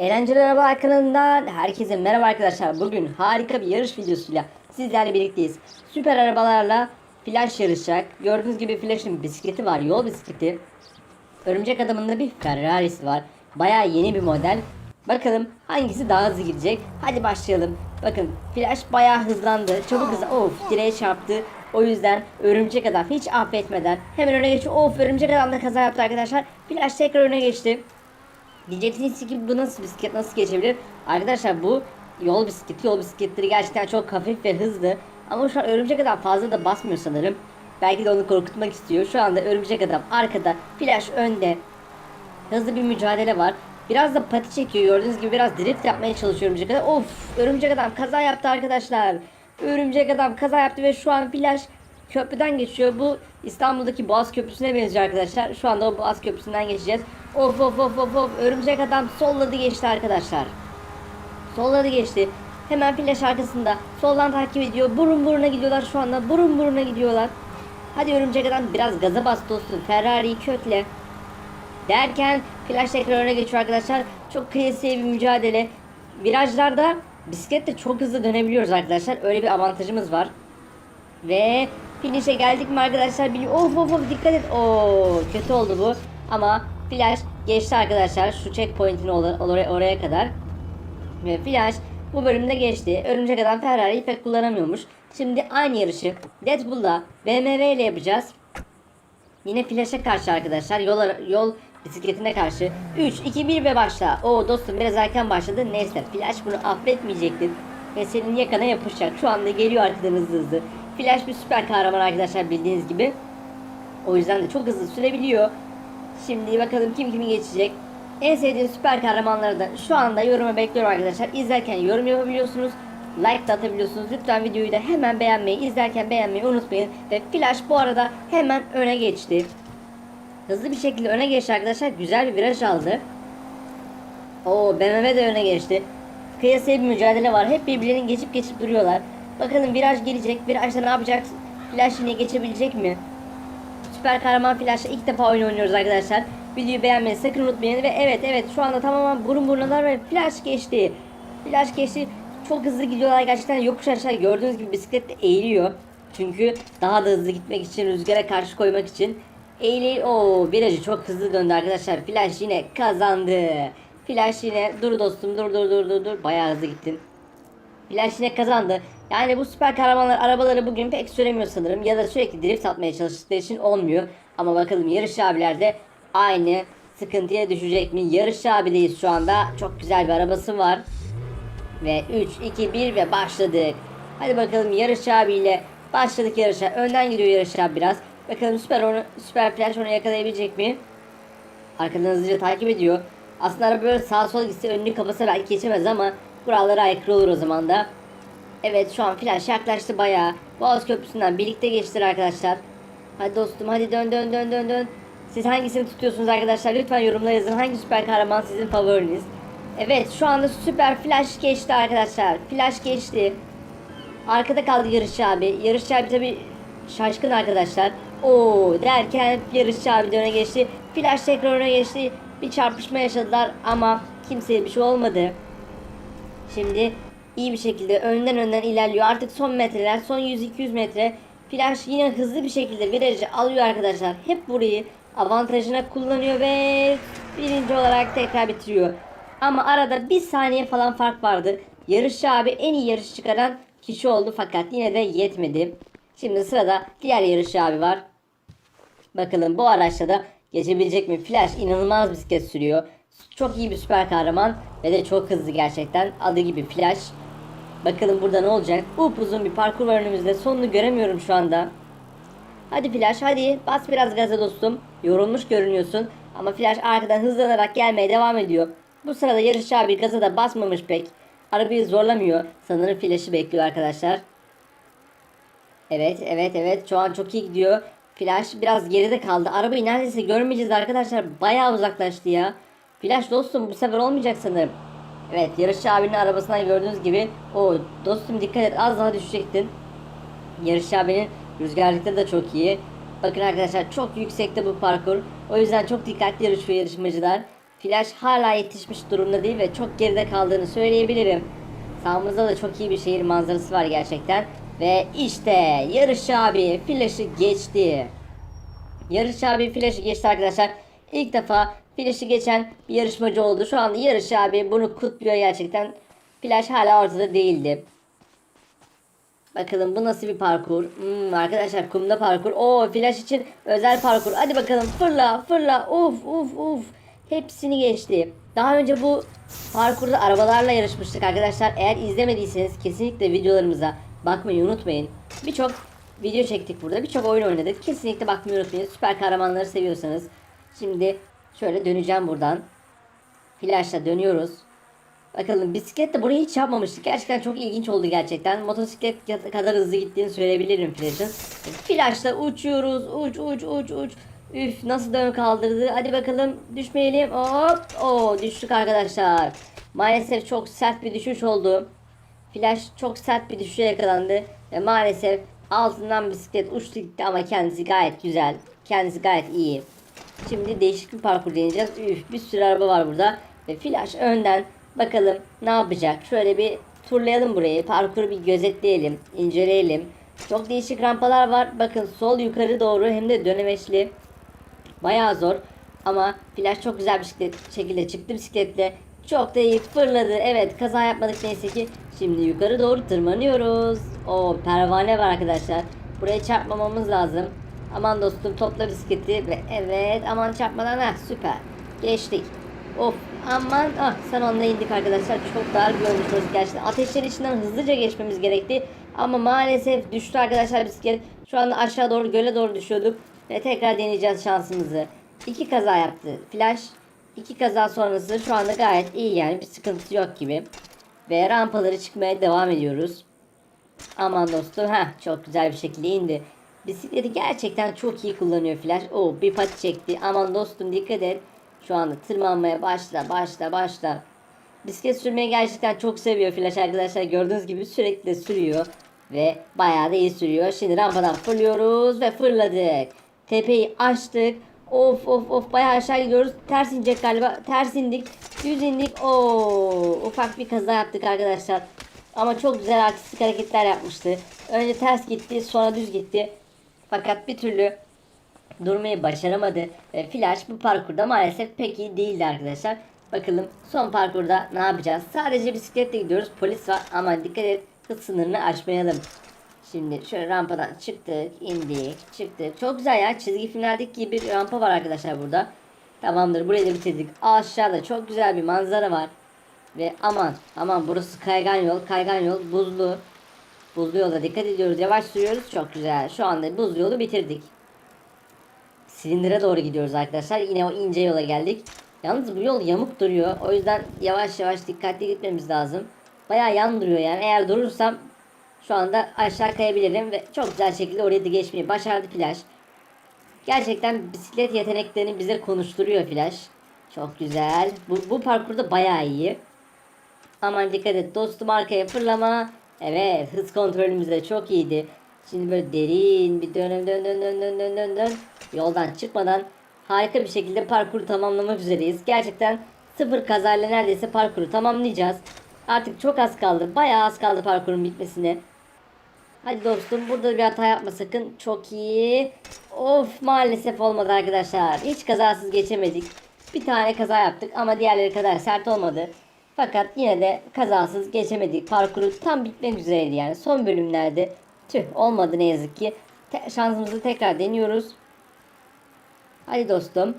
Eğlenceli Araba kanalından herkese merhaba arkadaşlar. Bugün harika bir yarış videosuyla sizlerle birlikteyiz. Süper arabalarla Flash yarışacak. Gördüğünüz gibi Flash'ın bisikleti var, yol bisikleti. Örümcek adamın da bir Ferrari'si var. Bayağı yeni bir model. Bakalım hangisi daha hızlı gidecek. Hadi başlayalım. Bakın Flash bayağı hızlandı. Çabuk hızlı. Of direğe çarptı. O yüzden örümcek adam hiç affetmeden hemen öne geçiyor. Of örümcek adam da kaza yaptı arkadaşlar. Flash tekrar öne geçti. Diyeceksiniz ki bu nasıl bisiklet nasıl geçebilir? Arkadaşlar bu yol bisikleti. Yol bisikletleri gerçekten çok hafif ve hızlı. Ama şu an örümcek adam fazla da basmıyor sanırım. Belki de onu korkutmak istiyor. Şu anda örümcek adam arkada. Flash önde. Hızlı bir mücadele var. Biraz da pati çekiyor. Gördüğünüz gibi biraz drift yapmaya çalışıyor örümcek adam. Of örümcek adam kaza yaptı arkadaşlar. Örümcek adam kaza yaptı ve şu an Flash köprüden geçiyor. Bu İstanbul'daki Boğaz Köprüsü'ne benziyor arkadaşlar. Şu anda o Boğaz Köprüsü'nden geçeceğiz. Of of of of of. Örümcek adam solladı geçti arkadaşlar. Solladı geçti. Hemen flash arkasında. Soldan takip ediyor. Burun buruna gidiyorlar şu anda. Burun buruna gidiyorlar. Hadi örümcek adam biraz gaza bas dostum. Ferrari'yi kökle. Derken flash tekrar öne geçiyor arkadaşlar. Çok kıyasıya bir mücadele. Virajlarda bisikletle çok hızlı dönebiliyoruz arkadaşlar. Öyle bir avantajımız var. Ve finish'e geldik mi arkadaşlar? Biliyor. Of of of dikkat et. Oo kötü oldu bu. Ama Flash geçti arkadaşlar şu checkpoint'in or- oraya, oraya kadar. Ve Flash bu bölümde geçti. Örümcek adam Ferrari'yi pek kullanamıyormuş. Şimdi aynı yarışı Deadpool'da BMW ile yapacağız. Yine Flash'e karşı arkadaşlar. Yol, yol bisikletine karşı. 3, 2, 1 ve başla. Oo dostum biraz erken başladı. Neyse Flash bunu affetmeyecektir. Ve senin yakana yapışacak. Şu anda geliyor arkadan hızlı hızlı. Flash bir süper kahraman arkadaşlar bildiğiniz gibi. O yüzden de çok hızlı sürebiliyor. Şimdi bakalım kim kimi geçecek. En sevdiğim süper kahramanları da şu anda yoruma bekliyorum arkadaşlar. İzlerken yorum yapabiliyorsunuz. Like da atabiliyorsunuz. Lütfen videoyu da hemen beğenmeyi, izlerken beğenmeyi unutmayın. Ve Flash bu arada hemen öne geçti. Hızlı bir şekilde öne geçti arkadaşlar. Güzel bir viraj aldı. Oo BMW de öne geçti. Kıyasaya bir mücadele var. Hep birbirlerinin geçip geçip duruyorlar. Bakalım viraj gelecek. Virajda ne yapacak? Flash yine geçebilecek mi? Süper kahraman Flash'la ilk defa oyun oynuyoruz arkadaşlar. Videoyu beğenmeyi sakın unutmayın. Ve evet evet şu anda tamamen burun burundalar ve Flash geçti. Flash geçti. Çok hızlı gidiyorlar gerçekten yokuş aşağı gördüğünüz gibi bisiklet de eğiliyor. Çünkü daha da hızlı gitmek için rüzgara karşı koymak için eğiliyor. Oo virajı çok hızlı döndü arkadaşlar. Flash yine kazandı. Flash yine dur dostum dur dur dur dur dur bayağı hızlı gittin. Flash yine kazandı. Yani bu süper kahramanlar arabaları bugün pek süremiyor sanırım. Ya da sürekli drift atmaya çalıştıkları için olmuyor. Ama bakalım yarış abiler de aynı sıkıntıya düşecek mi? Yarış abideyiz şu anda. Çok güzel bir arabası var. Ve 3, 2, 1 ve başladık. Hadi bakalım yarış abiyle başladık yarışa. Önden gidiyor yarış abi biraz. Bakalım süper onu, süper flash onu yakalayabilecek mi? Arkadan hızlıca takip ediyor. Aslında araba böyle sağa sola gitse önünü kapasa belki geçemez ama kurallara aykırı olur o zaman da. Evet şu an flash yaklaştı bayağı. Boğaz Köprüsü'nden birlikte geçtiler arkadaşlar. Hadi dostum hadi dön dön dön dön dön. Siz hangisini tutuyorsunuz arkadaşlar? Lütfen yorumlara yazın. Hangi süper kahraman sizin favoriniz? Evet şu anda süper flash geçti arkadaşlar. Flash geçti. Arkada kaldı yarışçı abi. Yarışçı abi tabi şaşkın arkadaşlar. Oo derken yarışçı abi de geçti. Flash tekrar öne geçti. Bir çarpışma yaşadılar ama kimseye bir şey olmadı. Şimdi iyi bir şekilde önden önden ilerliyor. Artık son metreler, son 100-200 metre. Flash yine hızlı bir şekilde virajı alıyor arkadaşlar. Hep burayı avantajına kullanıyor ve birinci olarak tekrar bitiriyor. Ama arada bir saniye falan fark vardı. Yarışçı abi en iyi yarış çıkaran kişi oldu fakat yine de yetmedi. Şimdi sırada diğer yarışçı abi var. Bakalım bu araçla da geçebilecek mi? Flash inanılmaz bisiklet sürüyor. Çok iyi bir süper kahraman ve de çok hızlı gerçekten. Adı gibi Flash. Bakalım burada ne olacak? Upuzun bir parkur var önümüzde. Sonunu göremiyorum şu anda. Hadi Flash hadi bas biraz gaza dostum. Yorulmuş görünüyorsun. Ama Flash arkadan hızlanarak gelmeye devam ediyor. Bu sırada yarışçı abi gaza da basmamış pek. Arabayı zorlamıyor. Sanırım Flash'ı bekliyor arkadaşlar. Evet evet evet şu an çok iyi gidiyor. Flash biraz geride kaldı. Arabayı neredeyse görmeyeceğiz arkadaşlar. Bayağı uzaklaştı ya. Flash dostum bu sefer olmayacak sanırım. Evet yarışçı abinin arabasından gördüğünüz gibi. O dostum dikkat et az daha düşecektin. Yarışçı abinin rüzgarlıkta da çok iyi. Bakın arkadaşlar çok yüksekte bu parkur. O yüzden çok dikkatli yarışıyor yarışmacılar. Flash hala yetişmiş durumda değil ve çok geride kaldığını söyleyebilirim. Sağımızda da çok iyi bir şehir manzarası var gerçekten. Ve işte yarış abi Flash'ı geçti. Yarış abi Flash'ı geçti arkadaşlar. İlk defa Flash'ı geçen bir yarışmacı oldu. Şu anda yarış abi bunu kutluyor gerçekten. Flash hala ortada değildi. Bakalım bu nasıl bir parkur? Hmm, arkadaşlar kumda parkur. Oo flash için özel parkur. Hadi bakalım fırla fırla. Uf uf uf. Hepsini geçti. Daha önce bu parkurda arabalarla yarışmıştık arkadaşlar. Eğer izlemediyseniz kesinlikle videolarımıza bakmayı unutmayın. Birçok video çektik burada. Birçok oyun oynadık. Kesinlikle bakmayı unutmayın. Süper kahramanları seviyorsanız. Şimdi şöyle döneceğim buradan. Flash'la dönüyoruz. Bakalım bisikletle burayı hiç yapmamıştık. Gerçekten çok ilginç oldu gerçekten. Motosiklet kadar hızlı gittiğini söyleyebilirim Flash'ın. Flash'la uçuyoruz. Uç uç uç uç. Üf nasıl dön kaldırdı. Hadi bakalım düşmeyelim. Hop. Oo düştük arkadaşlar. Maalesef çok sert bir düşüş oldu. Flash çok sert bir düşüşe yakalandı. Ve maalesef altından bisiklet uçtu gitti ama kendisi gayet güzel. Kendisi gayet iyi. Şimdi değişik bir parkur deneyeceğiz. Üf bir sürü araba var burada. Ve Flash önden bakalım ne yapacak. Şöyle bir turlayalım burayı. Parkuru bir gözetleyelim. inceleyelim. Çok değişik rampalar var. Bakın sol yukarı doğru hem de dönemeçli. Bayağı zor. Ama Flash çok güzel bir şekilde çıktı bisikletle. Çok da iyi fırladı. Evet kaza yapmadık neyse ki. Şimdi yukarı doğru tırmanıyoruz. O pervane var arkadaşlar. Buraya çarpmamamız lazım. Aman dostum topla bisikleti ve evet aman çarpmadan ha süper. Geçtik. Of aman ah onunla indik arkadaşlar. Çok dar bir yolmuş burası gerçekten. Ateşlerin içinden hızlıca geçmemiz gerekti. Ama maalesef düştü arkadaşlar bisiklet. Şu anda aşağı doğru göle doğru düşüyorduk. Ve tekrar deneyeceğiz şansımızı. İki kaza yaptı. Flash iki kaza sonrası şu anda gayet iyi yani bir sıkıntı yok gibi. Ve rampaları çıkmaya devam ediyoruz. Aman dostum ha çok güzel bir şekilde indi. Bisikleti gerçekten çok iyi kullanıyor Flash. O bir pati çekti. Aman dostum dikkat et. Şu anda tırmanmaya başla başla başla. Bisiklet sürmeyi gerçekten çok seviyor Flash arkadaşlar. Gördüğünüz gibi sürekli de sürüyor. Ve bayağı da iyi sürüyor. Şimdi rampadan fırlıyoruz ve fırladık. Tepeyi açtık. Of of of bayağı aşağı gidiyoruz. Ters inecek galiba. Ters indik. Düz indik. Oo, ufak bir kaza yaptık arkadaşlar. Ama çok güzel artistik hareketler yapmıştı. Önce ters gitti sonra düz gitti. Fakat bir türlü durmayı başaramadı. Ve Flash bu parkurda maalesef pek iyi değildi arkadaşlar. Bakalım son parkurda ne yapacağız? Sadece bisikletle gidiyoruz. Polis var ama dikkat et hız sınırını aşmayalım. Şimdi şöyle rampadan çıktık, indik, çıktık. Çok güzel ya. Çizgi filmlerdeki gibi bir rampa var arkadaşlar burada. Tamamdır. Burayı da bitirdik. Aşağıda çok güzel bir manzara var. Ve aman aman burası kaygan yol. Kaygan yol buzlu. Buzlu yolda dikkat ediyoruz. Yavaş sürüyoruz. Çok güzel. Şu anda buzlu yolu bitirdik. Silindire doğru gidiyoruz arkadaşlar. Yine o ince yola geldik. Yalnız bu yol yamuk duruyor. O yüzden yavaş yavaş dikkatli gitmemiz lazım. Bayağı yan duruyor yani. Eğer durursam şu anda aşağı kayabilirim ve çok güzel şekilde oraya da geçmeyi başardı Flash. Gerçekten bisiklet yeteneklerini bize konuşturuyor Flash. Çok güzel. Bu, bu parkurda bayağı iyi. Aman dikkat et dostum arkaya fırlama. Evet hız kontrolümüz de çok iyiydi. Şimdi böyle derin bir dön dön dön dön dön dön dön dön. Yoldan çıkmadan harika bir şekilde parkuru tamamlamak üzereyiz. Gerçekten sıfır kazayla neredeyse parkuru tamamlayacağız. Artık çok az kaldı. Bayağı az kaldı parkurun bitmesine. Hadi dostum burada bir hata yapma sakın. Çok iyi. Of maalesef olmadı arkadaşlar. Hiç kazasız geçemedik. Bir tane kaza yaptık ama diğerleri kadar sert olmadı. Fakat yine de kazasız geçemedik. Parkuru tam bitmek üzereydi yani. Son bölümlerde tüh olmadı ne yazık ki. Te- şansımızı tekrar deniyoruz. Hadi dostum.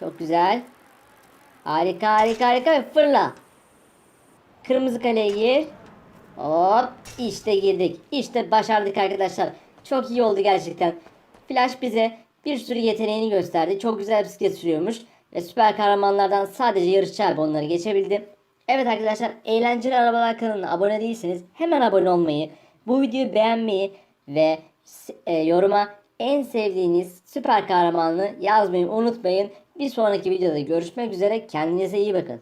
Çok güzel. Harika harika harika ve fırla. Kırmızı kaleye gir. Hop işte girdik. İşte başardık arkadaşlar. Çok iyi oldu gerçekten. Flash bize bir sürü yeteneğini gösterdi. Çok güzel bisiklet sürüyormuş. Ve süper kahramanlardan sadece yarışçı onları geçebildi. Evet arkadaşlar eğlenceli arabalar kanalına abone değilseniz hemen abone olmayı, bu videoyu beğenmeyi ve e, yoruma en sevdiğiniz süper kahramanını yazmayı unutmayın. Bir sonraki videoda görüşmek üzere. Kendinize iyi bakın.